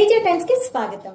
Teja times కి స్వాగతం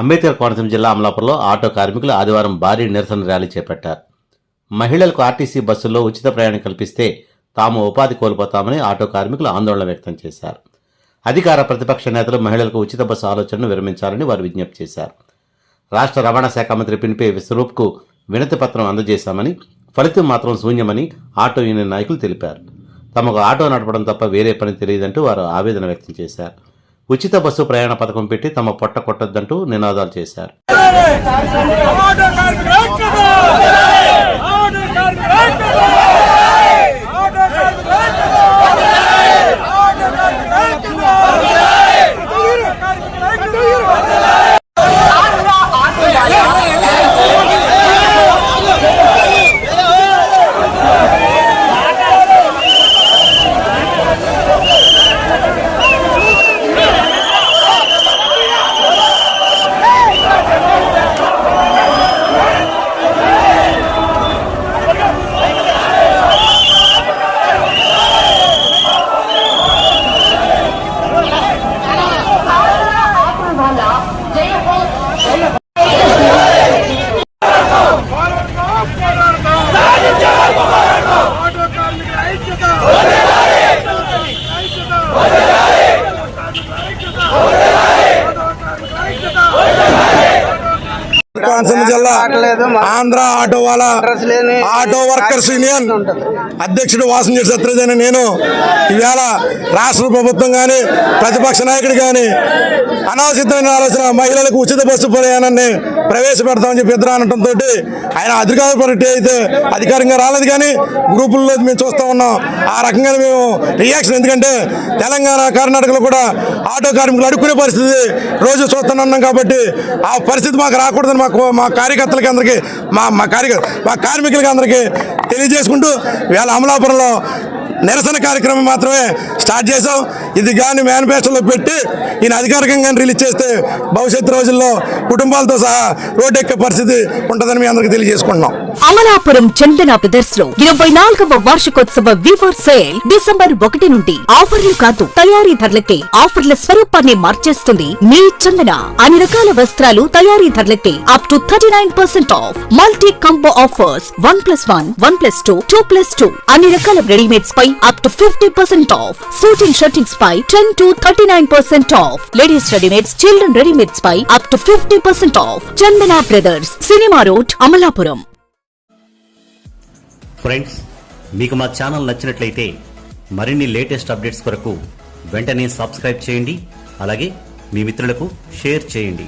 Ambedkar Konaseema జిల్లా అమలాపురంలో ఆటో కార్మికులు ఆదివారం భారీ నిరసన ర్యాలీ చేపట్టారు. మహిళలకు ఆర్టీసీ బస్సుల్లో ఉచిత ప్రయాణం కల్పిస్తే తాము ఉపాధి కోల్పోతామని ఆటో కార్మికులు ఆందోళన వ్యక్తం చేశారు. అధికార ప్రతిపక్ష నేతలు మహిళలకు ఉచిత బస్సు ఆలోచనను విరమించాలని వారు విజ్ఞప్తి చేశారు. రాష్ట్ర రవాణా శాఖ మంత్రి పినిపే విశ్వరూప్కు వినతి పత్రం అందజేశామని ఫలితం మాత్రం శూన్యమని ఆటో యూనియన్ నాయకులు తెలిపారు. తమకు ఆటో నడపడం తప్ప వేరే పని తెలియదంటూ వారు ఆవేదన వ్యక్తం చేశారు. ఉచిత బస్సు ప్రయాణ పథకం పెట్టి తమ పొట్ట కొట్టొద్దంటూ నినాదాలు చేశారు ఆటో కార్మికుల ఐక్యత! ఆటో కార్మికుల ఐక్యత! ఆటో కార్మికుల ఐక్యత! ఆటో కార్మికుల ఐక్యత! ఆటో కార్మికుల ఐక్యత! ఆటో కార్మికుల ఐక్యత! ఐక్యత! ఆటో కార్మికుల ఐక్యత! కోనసీమ జిల్లా ఆంధ్ర ఆటో వాళ్ళ ఆటో వర్కర్స్ యూనియన్ అధ్యక్షుడు వాసంజి సత్యజని నేను. ఈవేళ రాష్ట్ర ప్రభుత్వం కానీ ప్రతిపక్ష నాయకుడు కానీ అనవసరమైన ఆలోచన మహిళలకు ఉచిత బస్సు ప్రయాణాన్ని ప్రవేశపెడతామని చెప్పి ఇద్దరు అనడంతో ఆయన అధికార పార్టీ అయితే అధికారంగా రాలేదు కానీ గ్రూపుల్లో మేము చూస్తూ ఉన్నాం. ఆ రకంగా మేము రియాక్షన్ ఎందుకంటే తెలంగాణ కర్ణాటకలో కూడా ఆటో కార్మికులు అడుక్కునే పరిస్థితి రోజు చూస్తున్నాం కాబట్టి ఆ పరిస్థితి మాకు రాకూడదని మాకు మా కార్యకర్తలకి అందరికీ మా మా కార్య మా కార్మికులకి అందరికీ తెలియజేసుకుంటూ వేళ అమలాపురంలో నిరసన కార్యక్రమం మాత్రమే స్టార్ట్ చేసాం ఇది కానీ మేనిఫెస్టోలో పెట్టి ఈయన అధికారికంగా రిలీజ్ చేస్తే భవిష్యత్తు రోజుల్లో కుటుంబాలతో సహా రోడ్డు ఎక్కే పరిస్థితి ఉంటుందని మీ అందరికీ తెలియజేసుకుంటున్నాం. అమలాపురం చందన బ్రదర్స్లో ఇరవై నాలుగవ వార్షికోత్సవ వివర్ సేల్ డిసెంబర్ ఒకటి నుండి ఆఫర్లు కాదు తయారీ ధరలకే ఆఫర్ల స్వరూపాన్ని మార్చేస్తుంది మీ చందన. అన్ని రకాల వస్త్రాలు తయారీ ధరలకే up to thirty nine percent off multi combo offers one plus one one plus two two plus two అన్ని రకాల readymades pi up to fifty percent off suiting shirtings pi ten to thirty nine percent off off ladies readymades children readymades pi up to fifty percent off Chandana brothers cinema road Amalapuram friends మీకు మా channel నచ్చినట్లయితే మరిన్ని latest updates కొరకు వెంటనే subscribe చేయండి. అలాగే మీ మిత్రులకు share చేయండి.